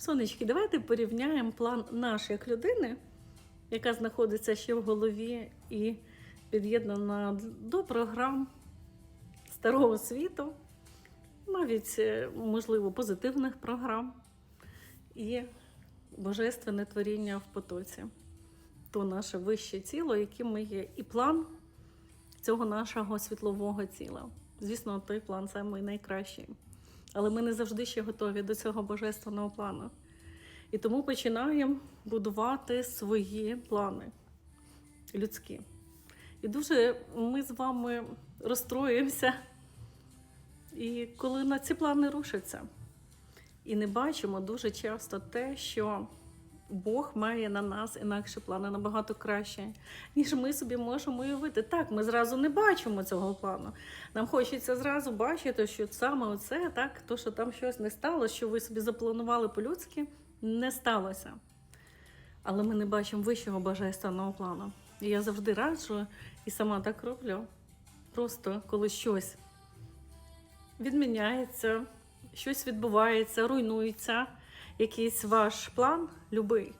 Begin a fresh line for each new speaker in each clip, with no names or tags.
Сонечки, давайте порівняємо план наш як людини, яка знаходиться ще в голові і під'єднана до програм старого світу, навіть, е, можливо, позитивних програм і божественне творіння в потоці. То наше вище тіло, яким ми є, і план цього нашого світлового тіла. Звісно, той план самий найкращий. Але ми не завжди ще готові до цього божественного плану. І тому починаємо будувати свої плани людські. І дуже ми з вами розстроїмося, і коли на ці плани рушаться. І не бачимо дуже часто те, що Бог має на нас інакші плани набагато краще, ніж ми собі можемо уявити. Так, ми зразу не бачимо цього плану. Нам хочеться зразу бачити, що саме оце, так, то, що там щось не сталося, що ви собі запланували по-людськи, не сталося. Але ми не бачимо вищого божественного плану. І я завжди раджу і сама так роблю. Просто коли щось відміняється, щось відбувається, руйнується, якийсь ваш план, любий.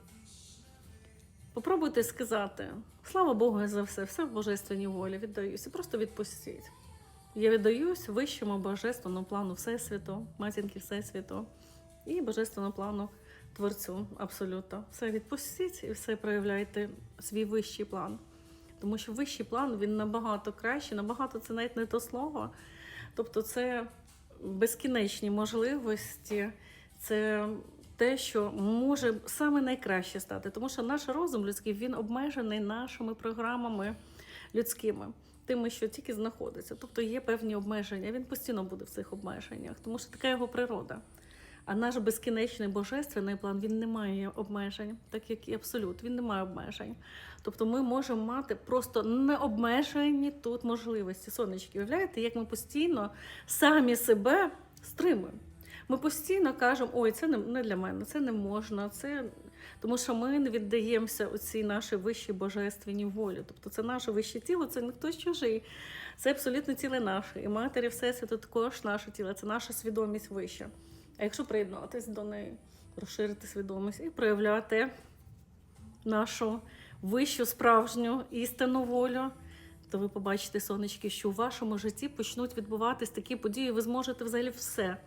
Попробуйте сказати: слава Богу за все, все в божественній волі, віддаюсь. І просто відпустіть. Я віддаюсь вищому божественному плану Всесвіту, матінки Всесвіту і божественному плану Творцю. Абсолютно. Все відпустіть і все проявляйте свій вищий план. Тому що вищий план він набагато краще, набагато це навіть не то слово. Тобто, це безкінечні можливості, це те, що може саме найкраще стати. Тому що наш розум людський він обмежений нашими програмами людськими, тими, що тільки знаходиться. Тобто є певні обмеження. Він постійно буде в цих обмеженнях, тому що така його природа. А наш безкінечний божественний план він не має обмежень, так як і абсолют, він не має обмежень. Тобто ми можемо мати просто необмежені тут можливості. Сонечки, уявляєте, як ми постійно самі себе стримуємо. Ми постійно кажемо, ой, це не, для мене, це не можна, це тому що ми не віддаємося у цій нашій вищій божественній волі. Тобто це наше вище тіло, це не хтось чужий, це абсолютно тіло наше. І матері Всесвіту також наше тіло, це наша свідомість вища. А якщо приєднатися до неї, розширити свідомість і проявляти нашу вищу справжню істинну волю, то ви побачите, сонечки, що у вашому житті почнуть відбуватись такі події, ви зможете взагалі все.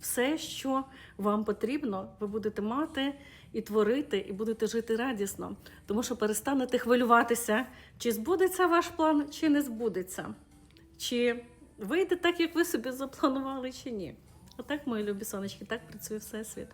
Все, що вам потрібно, ви будете мати і творити, і будете жити радісно, тому що перестанете хвилюватися, чи збудеться ваш план, чи не збудеться, чи вийде так, як ви собі запланували, чи ні. Отак, мої любі сонечки, так працює всесвіт.